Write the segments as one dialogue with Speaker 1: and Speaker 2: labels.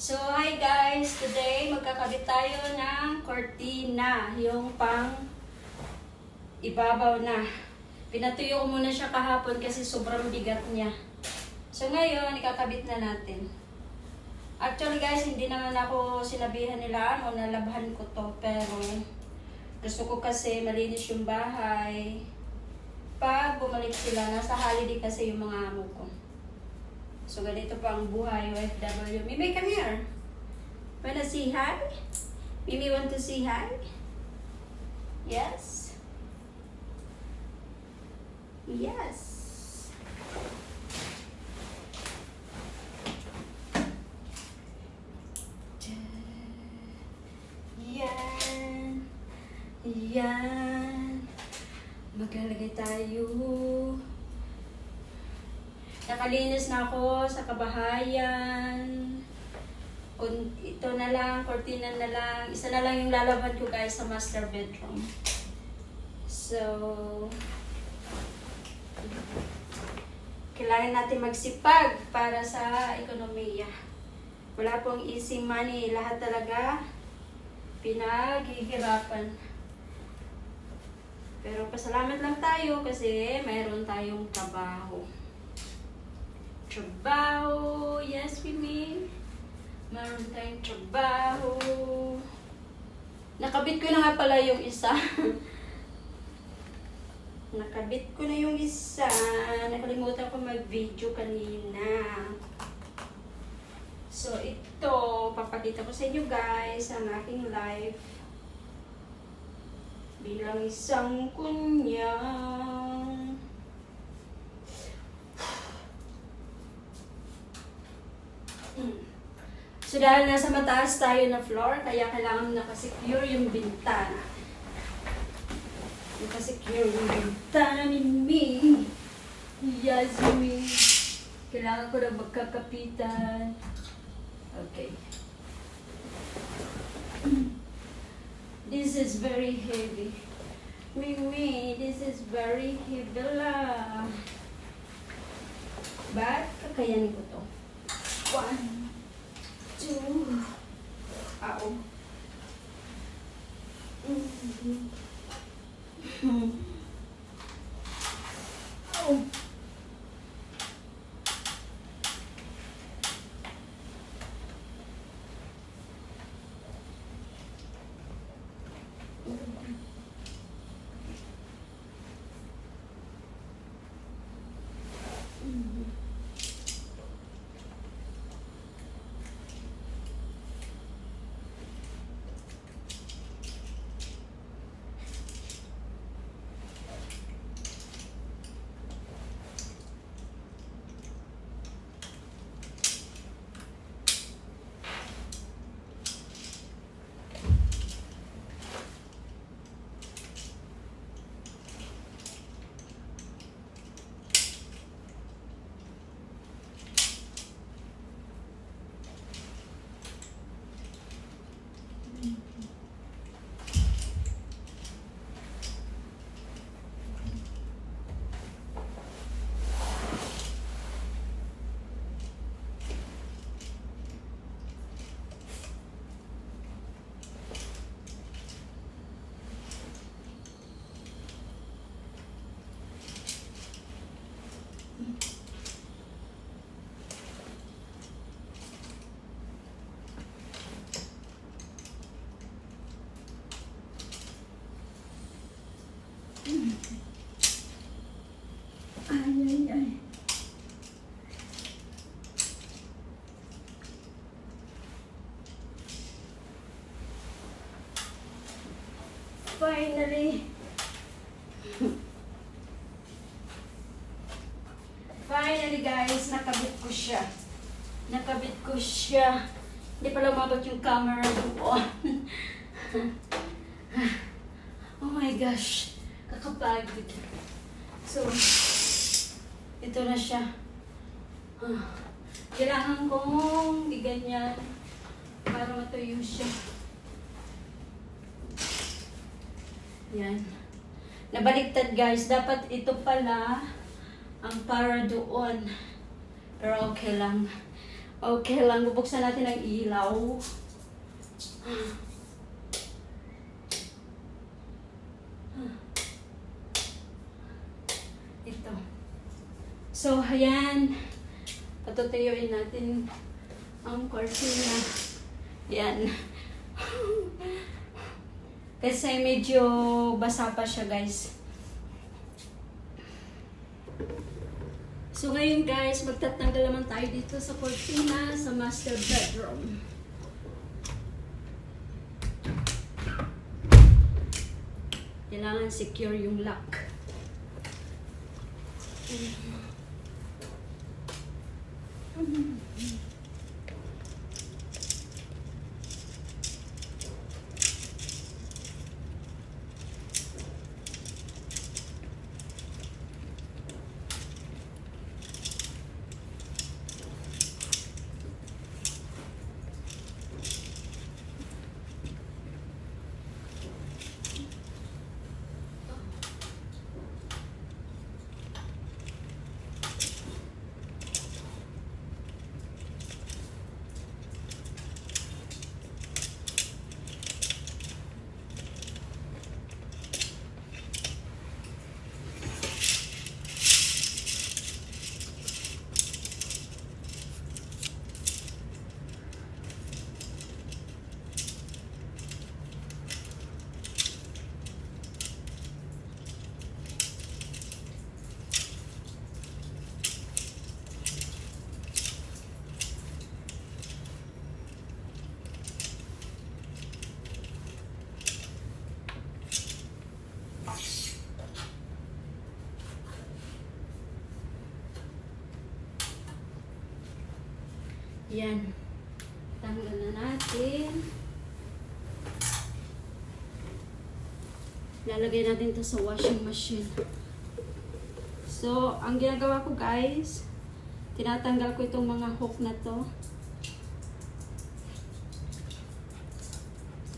Speaker 1: So, hi guys! Today, magkakabit tayo ng cortina. Yung pang ibabaw na. Pinatuyo ko muna siya kahapon kasi sobrang bigat niya. So, ngayon, ikakabit na natin. Actually guys, hindi naman ako sinabihan nila ano, nalabhan ko to. Pero, gusto ko kasi malinis yung bahay. Pag bumalik sila, nasa holiday kasi yung mga amo ko. So, ganito pa ang buhay, OFW. Mimi, come here. Wanna say hi? Mimi, want to say hi? Yes? Yes. Yan. Yan. Maglalagay tayo. Nakalinis na ako sa kabahayan. Ito na lang, cortina na lang. Isa na lang yung lalaban ko guys sa master bedroom. So, kailangan natin magsipag para sa ekonomiya. Wala pong easy money. Lahat talaga pinaghihirapan. Pero pasalamat lang tayo kasi mayroon tayong trabaho. Trabaho, yes, mean. Meron tayong trabaho. Nakabit ko na nga pala yung isa. Nakabit ko na yung isa. Nakalimutan ko mag-video kanina. So, ito, papakita ko sa inyo guys ang aking life bilang isang kunyang So dahil nasa mataas tayo na floor, kaya kailangan nakasecure yung bintana. Nakasecure yung bintana ni Me. Yes, Me. Kailangan ko na magkakapitan. Okay. This is very heavy. Mimi, this is very heavy la. But, kakayanin ko to. One, two, ow. Mhm. Ow. Ay, ay, ay. Finally. Finally guys, nakabit ko siya. Nakabit ko siya. Hindi pala umabot yung camera doon. oh my gosh. Kakapagod. So, ito na siya. Kailangan kong iganyan para matuyo siya. Yan. Nabaliktad guys. Dapat ito pala ang para doon. Pero okay lang. Okay lang, bubuksan natin ang ilaw. Ito. So, ayan. Patutuyuin natin ang cortina. Yan. Kasi medyo basa pa siya, guys. So ngayon guys, magtatanggal naman tayo dito sa cortina sa master bedroom. Kailangan secure yung lock. Yan. Tanggal na natin. Lalagay natin to sa washing machine. So, ang ginagawa ko guys, tinatanggal ko itong mga hook na to.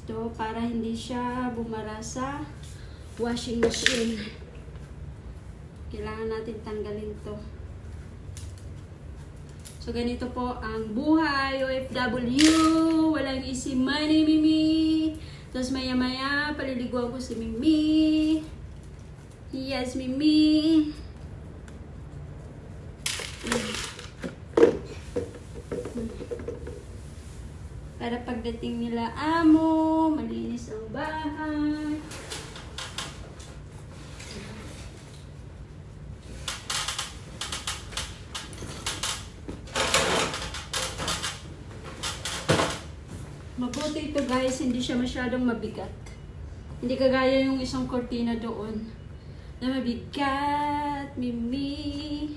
Speaker 1: Ito, para hindi siya bumara sa washing machine. Kailangan natin tanggalin to. So, ganito po ang buhay, OFW, walang easy money, Mimi. Tapos maya-maya, paliliguan ko si Mimi. Yes, Mimi. Para pagdating nila amo, malinis ang bahay. Mabuti ito guys, hindi siya masyadong mabigat. Hindi kagaya yung isang kortina doon. Na mabigat, Mimi.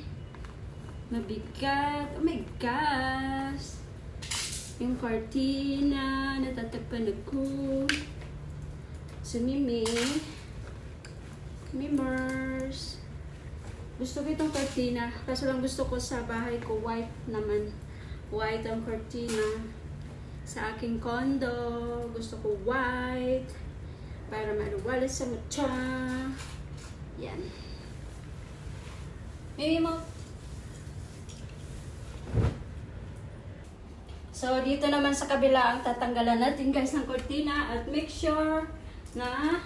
Speaker 1: Mabigat. Oh my gosh. Yung kortina, natatakpan ako. So, Mimi. Mimers. Gusto ko itong kortina. Kaso lang gusto ko sa bahay ko, white naman. White ang kortina sa aking condo. Gusto ko white para maluwala sa mata. Yan. Maybe mo. So, dito naman sa kabila ang tatanggalan natin guys ng kortina at make sure na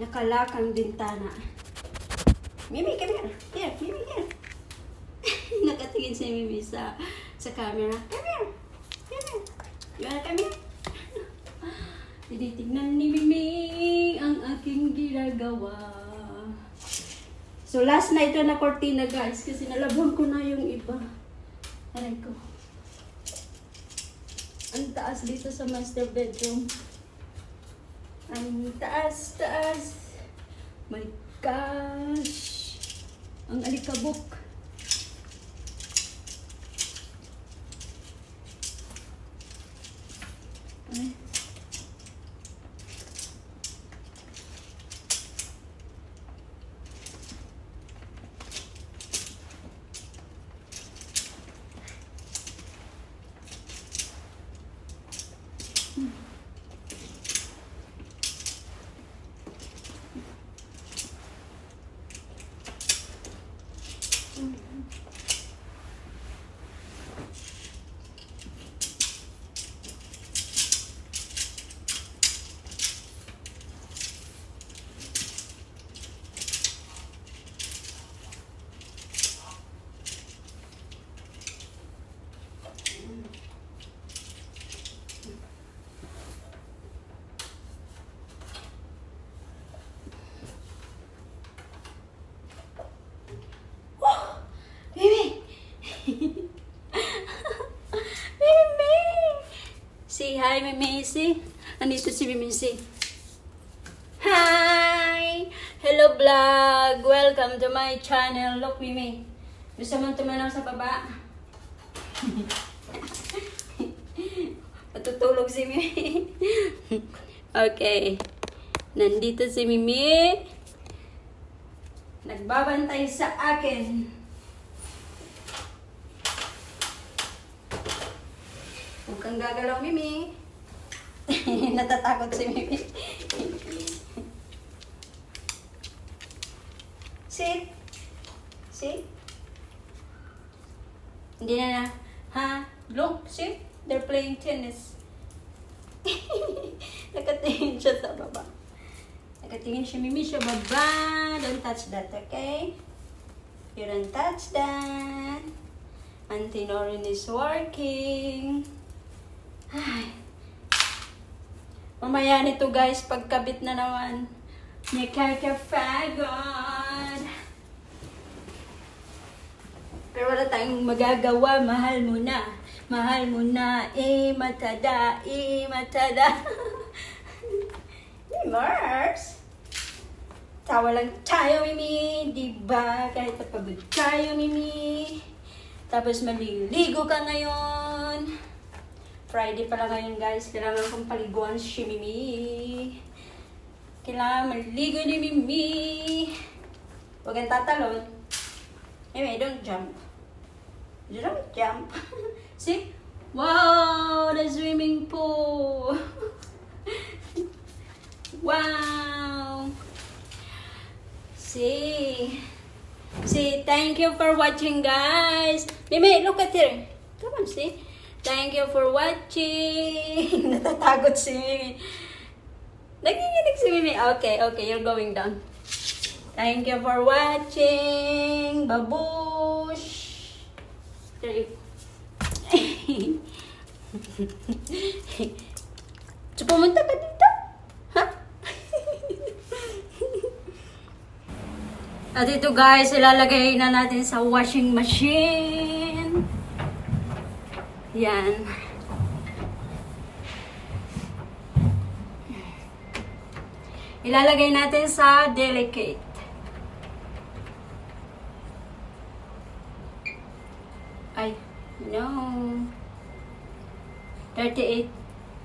Speaker 1: nakalak ang bintana. Mimi, come here. Here, Mimi, here. Nakatingin si Mimi sa sa camera. Come here. Come here. You wanna come here? Tinitignan ni Mimi ang aking ginagawa. So last ito na cortina guys kasi nalabhan ko na yung iba. Aray ko. Ang taas dito sa master bedroom. Ang taas, taas. My gosh. Ang alikabok. Hi, Mimisi. Andito si Mimisi. Hi! Hello vlog! Welcome to my channel. Look, Mimi. Gusto mong tumanaw sa baba? Matutulog si Mimi. okay. Nandito si Mimi. Nagbabantay sa akin. Huwag kang gagalaw, Mimi. Natatakot si Mimi. Sit. Sit. Hindi na na. Ha? Look, sit. They're playing tennis. Nakatingin siya sa baba. Nakatingin siya, Mimi, sa baba. Don't touch that, okay? You don't touch that. Auntie Norin is working. Ay. Mamaya nito guys, pagkabit na naman. May kakapagod. Pero wala tayong magagawa. Mahal mo na. Mahal mo na. Eh, matada. Eh, matada. Mars. Tawa lang tayo, Mimi. Diba? Kahit napagod tayo, Mimi. Tapos maliligo ka ngayon. Friday pala ngayon, guys. Kailangan kong paliguan si Mimi. Kailangan maligo ni Mimi. Huwag kang tatalon. Mimi, don't jump. Don't jump. See? Wow, the swimming pool. wow. See? See, thank you for watching, guys. Mimi, look at here. Come on, see? Thank you for watching. Natatakot si Mimi. Naginginig si Mimi. Okay, okay, you're going down. Thank you for watching. Babush. There you So, pumunta ka dito? Ha? At ito guys, ilalagay na natin sa washing machine. Yan. Ilalagay natin sa delicate. Ay, no. 38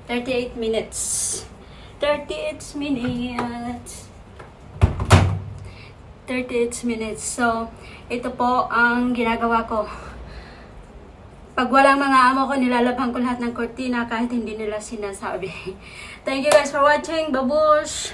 Speaker 1: 38 minutes. 38 minutes. 38 minutes. So, ito po ang ginagawa ko. Pag walang mga amo ko, nilalabhan ko lahat ng kortina kahit hindi nila sinasabi. Thank you guys for watching. Babush!